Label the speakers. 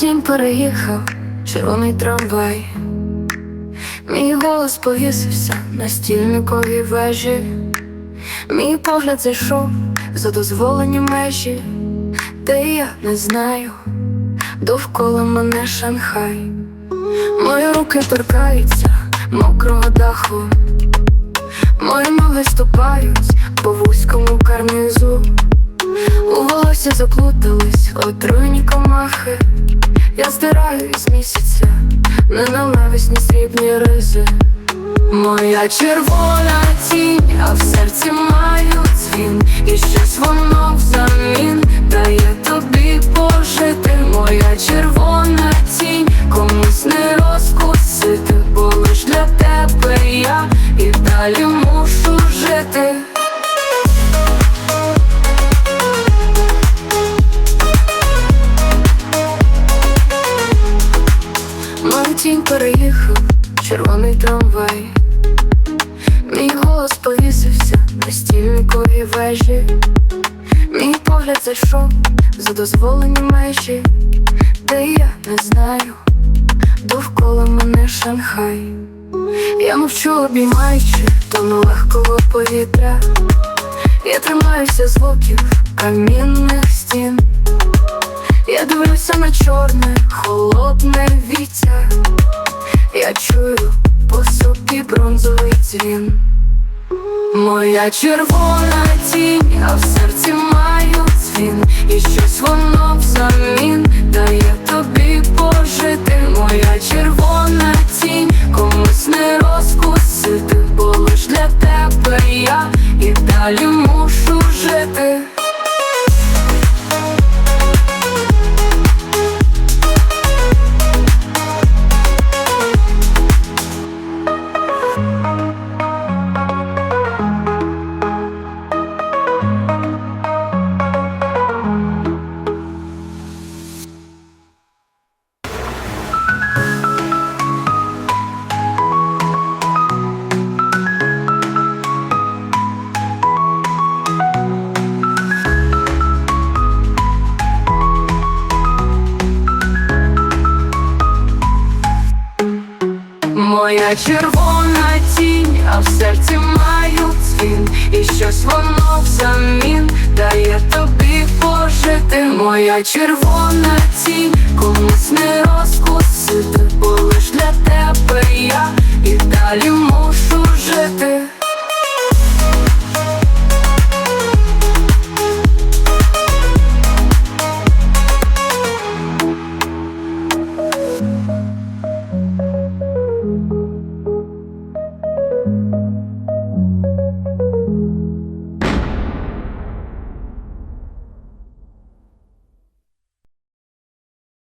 Speaker 1: тінь переїхав червоний трамвай. Мій голос повісився на стільниковій вежі. Мій погляд зайшов за дозволені межі, де я не знаю, довкола мене Шанхай. Мої руки торкаються мокрого даху, мої ноги ступають по вузькому карнизу. У заплутались отруйні комахи. Я здираю із місяця ненависні срібні ризи. Моя червона тінь, а в серці маю дзвін І щось воно взамін дає тобі пожити Моя червона тінь, комусь не розкусити, бо лиш для тебе я і далі тінь переїхав червоний трамвай. Мій голос повісився на стільниковій вежі. Мій погляд зайшов за дозволені межі, де я не знаю, довкола мене Шанхай. Я мовчу, обіймаючи тону легкого повітря. Я тримаюся звуків камінних стін. Чую по собі бронзовий дзвін. Моя червона тінь, а в серці маю дзвін І щось воно взамін дає тобі пожити Моя червона тінь, комусь не розкусити, бо лиш для тебе я і далі мушу жити. Моя червона тінь, а в серці маю цвін І щось воно взамін дає тобі пожити Моя червона тінь, комусь не розкусити, бо лиш для тебе я. І далі можу